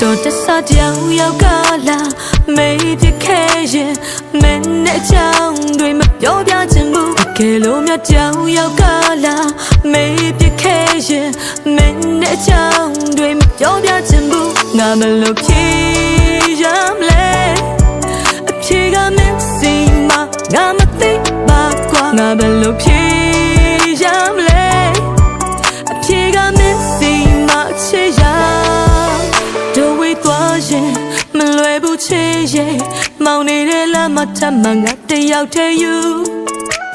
တော်တဆကြောင်ရောက်ကလာမေးပြခဲ့ရင်မင်းနဲ့ချောင်းတွေမပြောပြချင်ဘူးတကယ်လို့မြတ်ကြောင်ရောက်ကလာမေးပြခဲ့ရင်မင်းနဲ့ချောင်းတွေမပြောပြချင်ဘူးငါမလို့ဖြေရမလဲအဖြေကမင်းစီမငါမသိပါကွာငါဘယ် ချေရဲ့မောင်နေတဲ့လမ်းမှာထပ်မှငါတယောက်တည်းယူ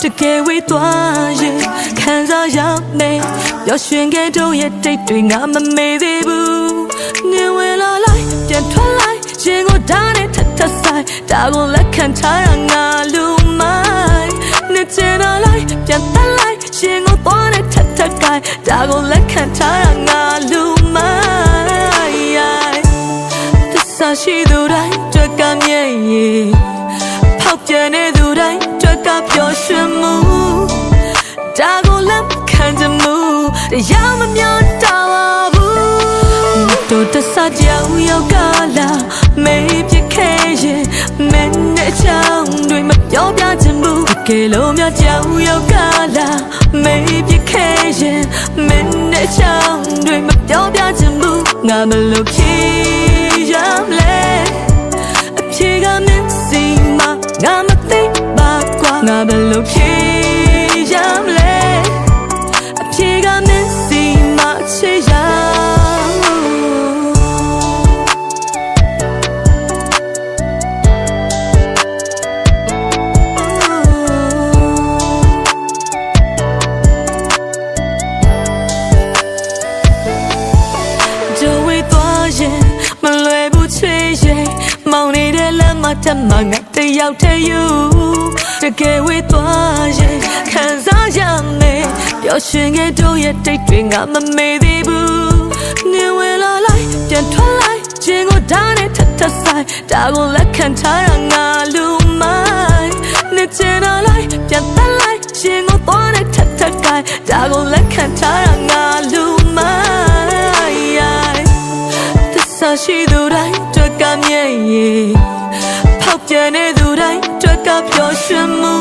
တကယ်ဝေးသွားရင်ခံစားရမယ်ပျော်ရွှင်ခဲ့တို့ရဲ့တိတ်တွေငါမမေ့သေးဘူးနေဝင်လာလိုက်ပြန်ထွက်လိုက်ရင်ကိုဓာတ်နဲ့ထပ်ထပ်ဆိုင်ဒါကိုလက်ခံထားရငါလူမိုင်းနေချင်တော့လိုက်ပြန်တက်လိုက်ရင်ကိုသွားနဲ့ထပ်ထပ်ကိုင်ဒါကိုလက်ခံထားရငါလူမိုင်းသစ္စာရှိ က်ပြန်နေသူတိုင်းကြွက်ကပျော်ရွှင်မှုဒါကိုလက်ခံကြမှုတရားမမျောတာပါဘူးတို့တဆကြောင်ရောက်ကလာမေးပြခဲ့ရင်မင်းနဲ့ချောင်းတွေမပြောပြချင်ဘူးတကယ်လို့များကြောင်ရောက်ကလာမေးပြခဲ့ရင်မင်းနဲ့ချောင်းတွေမပြောပြချင်ဘူးငါမလို့ဖြေရမ ငါမသိပါကွာငါဘယ်လိုဖြေရ နေတဲ့လမ်းမှာတမငါတယောက်တည်းယူတကယ်ဝေးသွားရင်ခံစားရမယ်ပျော်ရွှင်ခဲ့တို့ရဲ့တိတ်တွေငါမမေ့သေးဘူးနေဝင်လာလိုက်ပြန်ထွက်လိုက်ခြင်းကိုဓာတ်နဲ့ထပ်ထပ်ဆိုင်ဒါကိုလက်ခံထားရငါလူမိုင်းနေချင်တော့လိုက်ပြန်တက်လိုက်ခြင်းကိုသွားနဲ့ထပ်ထပ်ကိုင်ဒါကိုလက်ခံထားရငါလူမိုင်းသစ္စာရှိသူတိုင်းကြွက်ကမြဲ့ရေဖောက်ပြန်နေသူ တိုင်းကြွက်ကပျော်ရွှင်မှု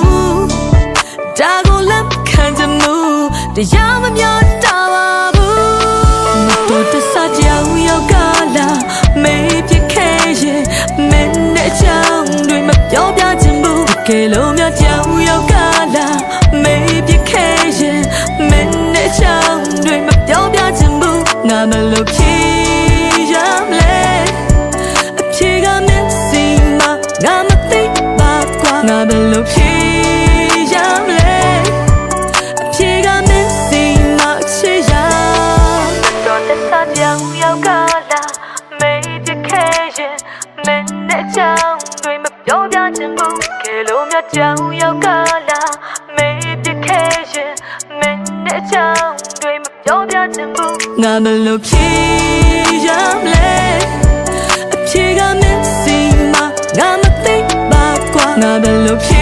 ဒါကိုလက်ခံကြမှုတရားမမျောတာပါဘူးမတော်တဆကြောင်ရောက်ကလာမေးပြခဲ့ရင်မင်းနဲ့ချောင်းတွေမပြောပြချင်ဘူးတကယ်လို့များကြော တော်တဆကြောင်ရောက်ကလာမေးပြခဲ့ရင်မင်းနဲ့ချောင်းတွေမပြောပြချင်ဘူးကဲလို့မြတ်ကြောင်ရောက်ကလာမေးပြခဲ့ရင်မင်းနဲ့ချောင်းတွေမပြောပြချင်ဘူးငါမလို့ဖြေရမလဲအဖြေကမင်းစီမငါမသိပါကွာငါဘယ်